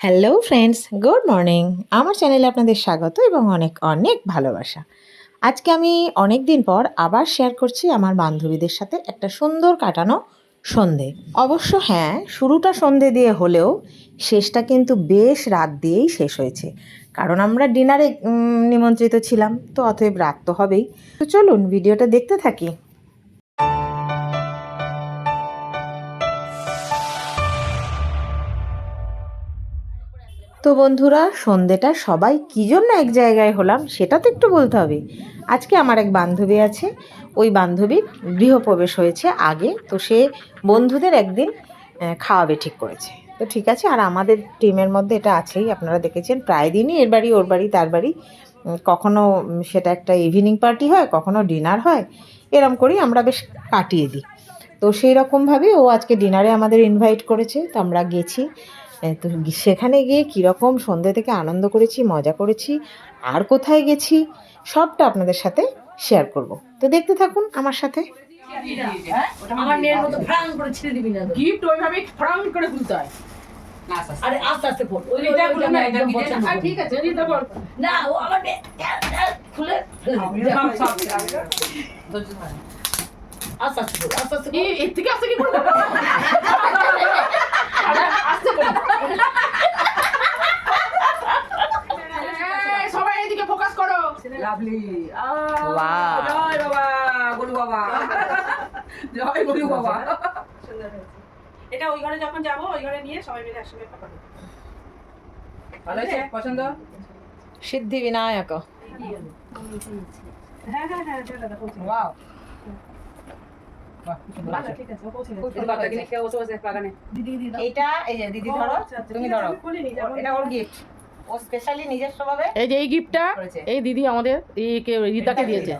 Hello friends good morning আমার চ্যানেলে আপনাদের স্বাগত এবং অনেক অনেক ভালোবাসা। আজকে আমি অনেক দিন পর আবার শেয়ার করছি আমার বান্ধবীদের সাথে একটা সুন্দর কাটানো সন্ধে। অবশ্য হ্যাঁ শুরুটা সন্ধে দিয়ে হলেও শেষটা কিন্তু বেশ রাত দিয়েই শেষ হয়েছে। কারণ আমরা ডিনারে নিমন্ত্রিত ছিলাম, তো অতএব রাত তো হবেই। তো চলুন ভিডিওটা দেখতে থাকি। তো বন্ধুরা, সন্ধেটা সবাই কী জন্য এক জায়গায় হলাম সেটা তো একটু বলতে হবে। আজকে আমার এক বান্ধবী আছে, ওই বান্ধবীর গৃহপ্রবেশ হয়েছে আগে, তো সে বন্ধুদের একদিন খাওয়াবে ঠিক করেছে। তো ঠিক আছে, আর আমাদের টিমের মধ্যে এটা আছেই, আপনারা দেখেছেন, প্রায় দিনই এর বাড়ি, ওর বাড়ি, তার বাড়ি। কখনো সেটা একটা ইভিনিং পার্টি হয়, কখনো ডিনার হয়, এরম করেই আমরা বেশ কাটিয়ে দিই। তো সেই রকমভাবে ও আজকে ডিনারে আমাদের ইনভাইট করেছে, তো আমরা গেছি। তো সেখানে গিয়ে কীরকম সন্ধ্যে থেকে আনন্দ করেছি মজা করেছি আর কোথায় গেছি সবটা আপনাদের সাথে শেয়ার করব। তো দেখতে থাকুন আমার সাথে। আমার মেয়ের মতো ফ্রাং করে ছেড়ে দিবি না তো। গিফট ওইভাবে ফ্রাউন করে খুলতে হয়। আরে আস্তে আস্তে পড়। ওই এটা ওই- খুলে ওইটা না আমি এটা একদম কি পছন্দ আচ্ছা, করি। ঠিক আছে এটা বল। না ও আমার মেয়ে খুলে ফেলে দিবি। সব সব আস্তে আস্তে পড় আস্তে আস্তে এই এর থেকে আসতে কি করব? সবাই এদিকে ফোকাস করো। লাভলি জয় বাবা গোলু বাবা। জয় গোলু বাবা। এটা ওই ঘরে যখন যাব ওই ঘরে নিয়ে সবাই মিলে একসঙ্গে খাব ভালো আছে পছন্দ? সিদ্ধি বিনায়ক হ্যাঁ হ্যাঁ হ্যাঁ ওয়াও ঠিক আছে ও পৌঁছে গেছে দিদি বাচ্চা কিনে খেয়ে বসে বসে বাগানে দিদি দিদি দাও। এইটা এই যে দিদি ধরো তুমি ধরো আমি খুলিনি, যেমন- এটা ওর গিফট ও স্পেশালি নিজস্ব ভাবে এই যে এই গিফটটা এই দিদি আমাদের এই কে রীতাকে দিয়েছে।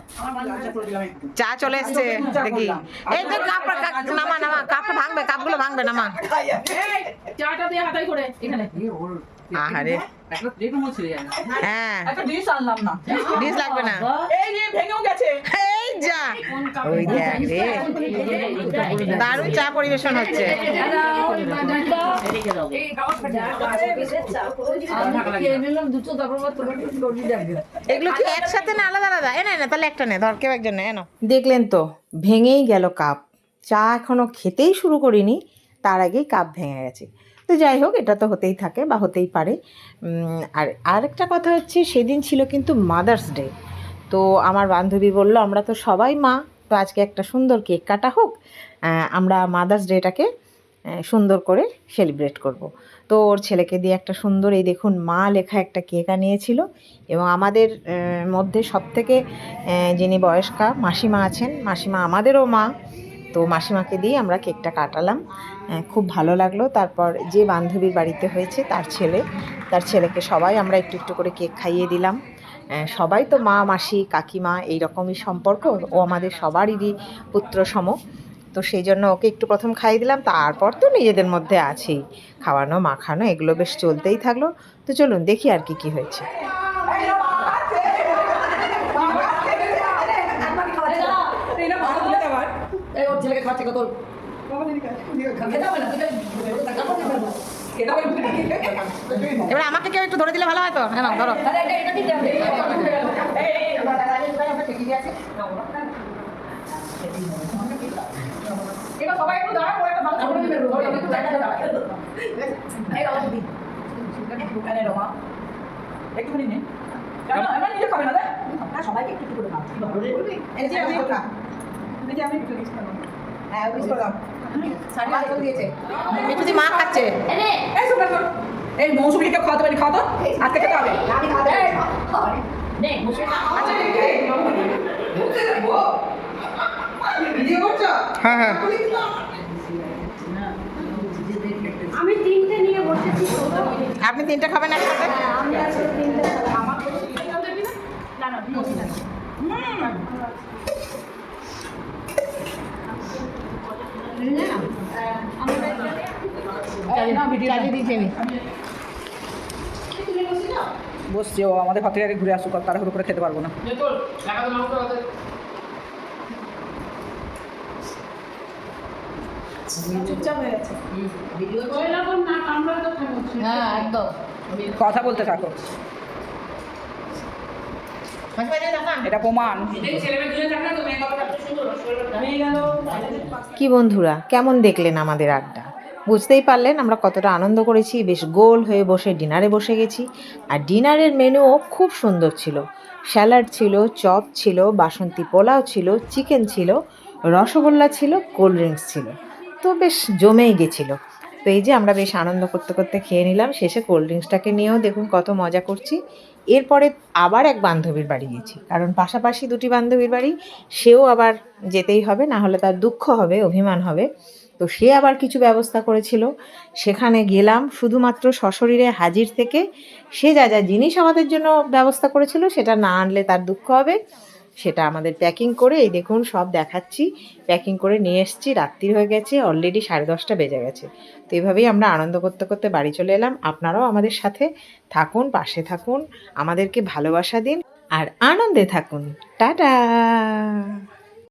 চা চলে এসছে দেখি। এই তো কাপ নামা নামা কাপটা ভাঙবে কাপগুলো ভাঙবে নামা। চাটা দিয়ে হাতাই করে এখানে। আহারে। হ্যাঁ। ডিশ আনলাম না। ডিস লাগবে না। এই ভেঙেও গেছে। এই ওই দেখ রে। দারুণ চা পরিবেশন হচ্ছে। এগুলো কি একসাথে না আলাদা আলাদা? এ না না তাহলে একটা নে ধর কেউ একজন নে এনো দেখলেন তো ভেঙেই গেল কাপ। চা এখনও খেতেই শুরু করিনি তার আগেই কাপ ভেঙে গেছে। তো যাই হোক এটা তো হতেই থাকে বা হতেই পারে। আর আরেকটা কথা হচ্ছে সেদিন ছিল কিন্তু মাদার্স ডে তো আমার বান্ধবী বলল, আমরা তো সবাই মা, তো আজকে একটা সুন্দর কেক কাটা হোক আমরা মাদার্স ডেটাকে সুন্দর করে সেলিব্রেট করব। তো ওর ছেলেকে দিয়ে একটা সুন্দর, এই দেখুন, মা লেখা একটা কেক আনিয়েছিল এবং আমাদের মধ্যে সব থেকে যিনি বয়স্কা, মাসিমা আছেন, মাসিমা আমাদেরও মা, তো মাসিমাকে দিয়ে আমরা কেকটা কাটালাম। খুব ভালো লাগল। তারপর যে বান্ধবীর বাড়িতে হয়েছে, তার ছেলে, তার ছেলেকে সবাই আমরা একটু একটু করে কেক খাইয়ে দিলাম। সবাই তো মা মাসি কাকিমা এই রকমই সম্পর্ক। ও আমাদের সবারই পুত্র সম তো সেই জন্য ওকে একটু প্রথম খাইয়ে দিলাম তারপর তো নিজেদের মধ্যে আছেই খাওয়ানো মাখানো এগুলো বেশ চলতেই থাকল। তো চলুন দেখি আর কি কি হয়েছে। ছেলেকে খাওয়াচ্ছে কত? এবার আমাকে কেউ একটু ধরে দিলে ভালো হয় তো? হ্যাঁ ধরো। আরে এটা এটা দিতে হবে এবার সবাই একটু দাঁড়া করে একটা ভালো ছবি তুলে এই আমার দিদি দোকানে রমা একটুখানি নে কেন নিজে খাবে না রে সবাইকে একটু একটু করে খাও এই যে আমি একটা এই আমি একটু মিক্স করলাম হ্যাঁ মিক্স করলাম সাড়ে দিয়েছে মিঠুদি মা? খাচ্ছে এই শোন শোন। এই মৌসুমিকে খাওয়াতে পারি খাওয়া তো? আজকে খেতে হবে? আমি খাওয়াতে হ্যাঁ হ্যাঁ। আমি তিনটে নিয়ে বসেছি। আপনি তিনটা খাবেন একসাথে? আমি আজকে তিনটে। খাব। আমার না না বসি না। না ভিডিও বসছে ও আমাদের ঘর থেকে আগে ঘুরে আসুক তাড়াহুড়ো করে খেতে পারব না। কথা বলতে থাকো। এটা প্রমাণ। কি বন্ধুরা কেমন দেখলেন আমাদের আড্ডা? বুঝতেই পারলেন আমরা কতটা আনন্দ করেছি। বেশ গোল হয়ে বসে ডিনারে বসে গেছি। আর ডিনারের মেনুও খুব সুন্দর ছিল। স্যালাড ছিল, চপ ছিল, বাসন্তী পোলাও ছিল, চিকেন ছিল, রসগোল্লা ছিল, কোল্ড ড্রিঙ্কস ছিল। তো বেশ জমেই গেছিল। তো এই যে আমরা বেশ আনন্দ করতে করতে খেয়ে নিলাম। শেষে কোল্ড ড্রিঙ্কসটাকে নিয়েও দেখুন কত মজা করছি। এরপরে আবার এক বান্ধবীর বাড়ি গেছি। কারণ পাশাপাশি দুটি বান্ধবীর বাড়ি, সেও আবার যেতেই হবে, না হলে তার দুঃখ হবে, অভিমান হবে। তো সে আবার কিছু ব্যবস্থা করেছিল। সেখানে গেলাম, শুধুমাত্র সশরীরে হাজির থেকে সে যা যা জিনিস আমাদের জন্য ব্যবস্থা করেছিল সেটা না আনলে তার দুঃখ হবে। সেটা আমাদের প্যাকিং করে, এই দেখুন সব দেখাচ্ছি প্যাকিং করে নিয়ে এসেছি, রাত্রির হয়ে গেছে অলরেডি সাড়ে দশটা বেজে গেছে। তো এইভাবেই আমরা আনন্দ করতে করতে বাড়ি চলে এলাম। আপনারাও আমাদের সাথে থাকুন, পাশে থাকুন, আমাদেরকে ভালোবাসা দিন, আর আনন্দে থাকুন। টাটা!